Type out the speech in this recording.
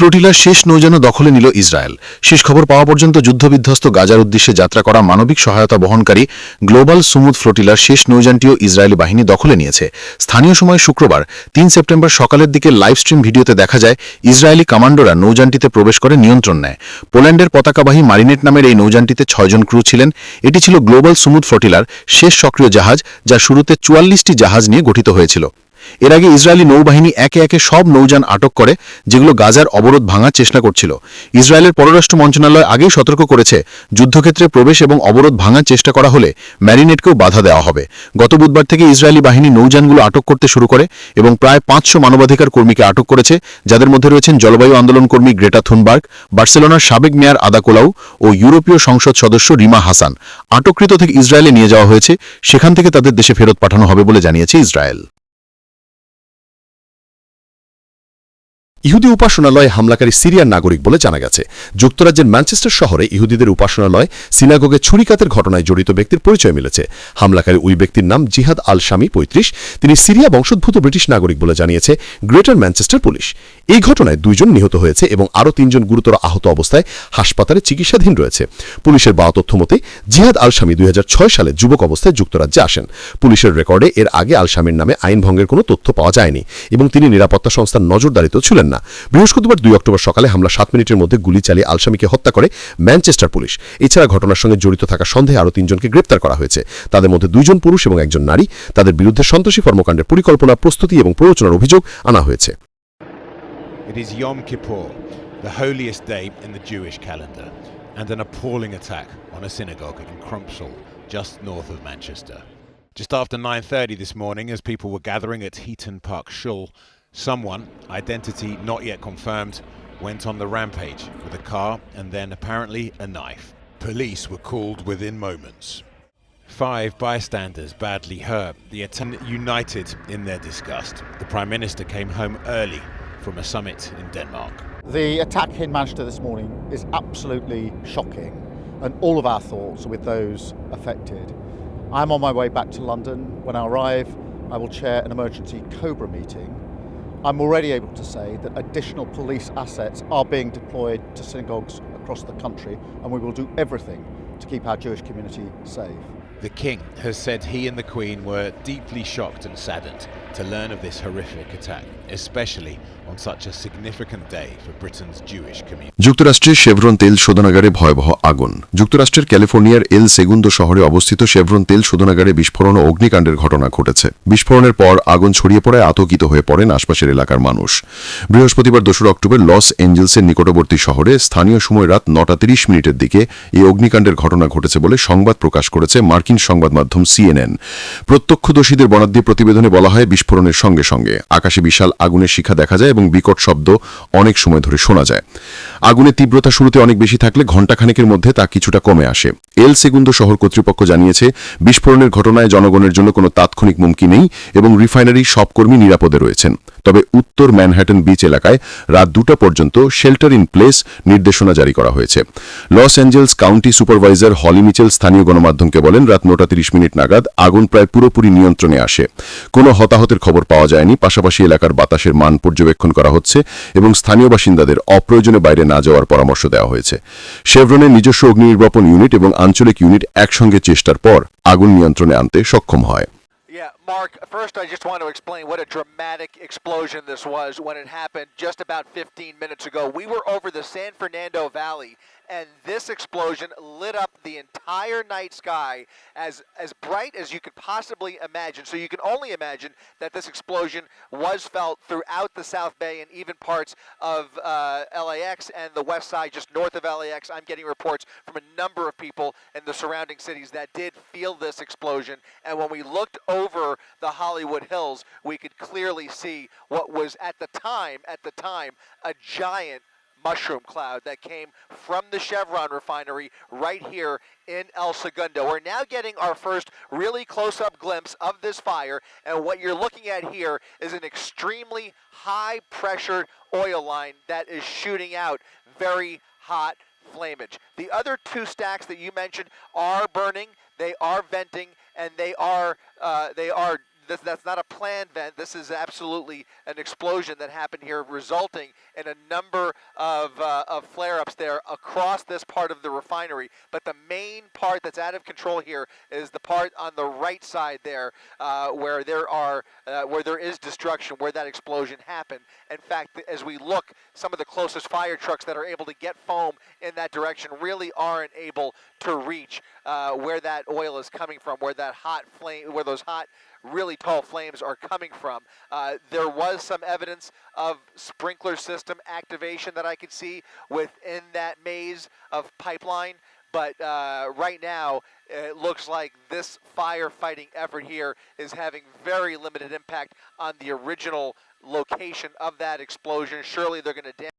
ফ্লোটিলার শেষ নৌযানও দখলে নিল ইসরায়েল। শেষ খবর পাওয়া পর্যন্ত যুদ্ধবিধ্বস্ত গাজার উদ্দেশ্যে যাত্রা করা মানবিক সহায়তা বহনকারী গ্লোবাল সুমুদ ফ্লোটিলার শেষ নৌযানটিও ইসরায়েলি বাহিনী দখলে নিয়েছে। স্থানীয় সময় শুক্রবার, তিন সেপ্টেম্বর সকালের দিকে লাইভ স্ট্রিম ভিডিওতে দেখা যায়, ইসরায়েলি কমান্ডোরা নৌযানটিতে প্রবেশ করে নিয়ন্ত্রণ নেয়। পোল্যান্ডের পতাকাবাহী মারিনেট নামের এই নৌযানটিতে ছয়জন ক্রু ছিলেন। এটি ছিল গ্লোবাল সুমুদ ফ্লোটিলার শেষ সক্রিয় জাহাজ, যা শুরুতে চুয়াল্লিশটি জাহাজ নিয়ে গঠিত হয়েছিল। এর আগে ইসরায়েলি নৌবাহিনী একে একে সব নৌযান আটক করে, যেগুলো গাজার অবরোধ ভাঙার চেষ্টা করছিল। ইসরায়েলের পররাষ্ট্র মন্ত্রণালয় আগেই সতর্ক করেছে, যুদ্ধক্ষেত্রে প্রবেশ এবং অবরোধ ভাঙার চেষ্টা করা হলে ম্যারিনেটকেও বাধা দেওয়া হবে। গত বুধবার থেকে ইসরায়েলি বাহিনী নৌযানগুলো আটক করতে শুরু করে এবং প্রায় পাঁচশো মানবাধিকার কর্মীকে আটক করেছে, যাদের মধ্যে রয়েছেন জলবায়ু আন্দোলন কর্মী গ্রেটা থুনবার্গ, বার্সেলোনার সাবেক মেয়র আদা কোলাউ ও ইউরোপীয় সংসদ সদস্য রিমা হাসান। আটককৃত থেকে ইসরায়েলে নিয়ে যাওয়া হয়েছে, সেখান থেকে তাদের দেশে ফেরত পাঠানো হবে বলে জানিয়েছে ইসরায়েল। ইহুদি উপাসনালয়ে হামলাকারী সিরিয়ার নাগরিক বলে জানা গেছে। যুক্তরাজ্যের ম্যানচেস্টার শহরে ইহুদিদের উপাসনালয়, সিনাগোগে ছুরিকাতের ঘটনায় জড়িত ব্যক্তির পরিচয় মিলেছে। হামলাকারী ওই ব্যক্তির নাম জিহাদ আল শামি পঁয়ত্রিশ। তিনি সিরিয়া বংশোদ্ভূত ব্রিটিশ নাগরিক বলে জানিয়েছে গ্রেটার ম্যানচেস্টার পুলিশ। এই ঘটনায় দুইজন নিহত হয়েছে এবং আরও তিনজন গুরুতর আহত অবস্থায় হাসপাতালে চিকিৎসাধীন রয়েছে। পুলিশের পাওয়া তথ্য মতে, জিহাদ আল শামি দুই সালে যুবক অবস্থায় যুক্তরাজ্যে আসেন। পুলিশের রেকর্ডে এর আগে আল শামির নামে আইন ভঙ্গের কোনো তথ্য পাওয়া যায়নি এবং তিনি নিরাপত্তা সংস্থার নজরদারিতেও ছিলেন না বৃহস্পতিবার দুই অক্টোবর সকালে হামলা সাত মিনিটের মধ্যে গুলি চালিয়ে আলসামিকে হত্যা করে ম্যানচেস্টার পুলিশ এছাড়া ঘটনার সঙ্গে জড়িত থাকা সন্দেহে আরও তিনজনকে গ্রেপ্তার করা হয়েছে তাদের মধ্যে দুইজন পুরুষ এবং একজন নারী তাদের বিরুদ্ধে সন্ত্রাসী কর্মকাণ্ডের পরিকল্পনা প্রস্তুতি এবং প্ররোচনার অভিযোগ আনা হয়েছে It is Yom Kippur, the holiest day in the Jewish calendar, and an appalling attack on a synagogue in Crumpsall, just north of Manchester. Just after 9:30 this morning, as people were gathering at Heaton Park Shul, someone, identity not yet confirmed, went on the rampage with a car and then apparently a knife. Police were called within moments. Five bystanders badly hurt, the attendant united in their disgust. The Prime Minister came home early from a summit in Denmark. The attack in Manchester this morning is absolutely shocking, and all of our thoughts are with those affected. I'm on my way back to London. When I arrive, I will chair an emergency COBRA meeting. I'm already able to say that additional police assets are being deployed to synagogues across the country, and we will do everything to keep our Jewish community safe. The King has said he and the Queen were deeply shocked and saddened to learn of this horrific attack, especially on such a significant day for Britain's Jewish community. যুক্তরাষ্ট্রের Chevron তেল শোধনাগারে ভয়াবহ আগুন। যুক্তরাষ্ট্রের ক্যালিফোর্নিয়ার এল সেগুন্দো শহরে অবস্থিত Chevron তেল শোধনাগারে বিস্ফোরণ ও অগ্নিকাণ্ডের ঘটনা ঘটেছে। বিস্ফোরণের পর আগুন ছড়িয়ে পড়ায় আতঙ্কিত হয়ে পড়েন আশপাশের এলাকার মানুষ। বৃহস্পতিবার দোসরা অক্টোবর লস এঞ্জেলসের নিকটবর্তী শহরে স্থানীয় সময় রাত নটা তিরিশ মিনিটের দিকে এই অগ্নিকাণ্ডের ঘটনা ঘটেছে বলে সংবাদ প্রকাশ করেছে মার্কিন সংবাদ মাধ্যম সিএনএন। প্রত্যক্ষদর্শীদের বরাদ দিয়ে প্রতিবেদনে বলা হয় বিস্ফোরণের সঙ্গে সঙ্গে। আকাশে বিশাল আগুনের শিখা দেখা যায় এবং বিকট শব্দ অনেক সময় ধরে শোনা যায়। আগুনের তীব্রতা শুরুতে অনেক বেশি থাকলে ঘণ্টাখানেকের মধ্যে তা কিছুটা কমে আসে। এল সেগুন্দো শহর কর্তৃপক্ষ জানিয়েছে, বিস্ফোরণের ঘটনায় জনগণের জন্য কোনো তাৎক্ষণিক হুমকি নেই এবং রিফাইনারি সব কর্মী নিরাপদে রয়েছেন। তবে উত্তর ম্যানহ্যাটন বিচ এলাকায় রাত দুটা পর্যন্ত শেল্টার ইন প্লেস নির্দেশনা জারি করা হয়েছে। Los Angeles County supervisor Holly Mitchell স্থানীয় গণমাধ্যমকে বলেন, রাত নটা তিরিশ মিনিট নাগাদ আগুন প্রায় পুরোপুরি নিয়ন্ত্রণে আসে। কোনো হতাহতের খবর পাওয়া যায়নি। পাশাপাশি এলাকার বাতাসের মান পর্যবেক্ষণ করা হচ্ছে এবং স্থানীয় বাসিন্দাদের অপ্রয়োজনে বাইরে না যাওয়ার পরামর্শ দেওয়া হয়েছে। শেভরনের নিজস্ব অগ্নি নির্বাপন ইউনিট এবং আঞ্চলিক ইউনিট একসঙ্গে চেষ্টার পর আগুন নিয়ন্ত্রণে আনতে সক্ষম হয়। Yeah, Mark, first I just want to explain what a dramatic explosion this was when it happened just about 15 minutes ago. We were over the San Fernando Valley and this explosion lit up the entire night sky as as bright as you could possibly imagine. So you can only imagine that this explosion was felt throughout the South Bay and even parts of uh, LAX and the west side, just north of LAX. I'm getting reports from a number of people in the surrounding cities that did feel this explosion. And when we looked over the Hollywood Hills, we could clearly see what was at the time, at the time, a giant mushroom cloud that came from the Chevron refinery right here in El Segundo. We're now getting our first really close up glimpse of this fire, and what you're looking at here is an extremely high-pressure oil line that is shooting out very hot flamage. The other two stacks that you mentioned are burning, they are venting, and they are uh, they are that's not a planned vent. This is absolutely an explosion that happened here, resulting in a number of, uh, of flare-ups there across this part of the refinery. But the main part that's out of control here is the part on the right side there, uh, where there are uh, where there is destruction, where that explosion happened. In fact, as we look, some of the closest fire trucks that are able to get foam in that direction really aren't able to reach uh, where that oil is coming from, where that hot flame, where those hot, really tall flames are coming from. Uh, there was some evidence of sprinkler system activation that I could see within that maze of pipeline. But uh, right now, it looks like this firefighting effort here is having very limited impact on the original location of that explosion. Surely they're going to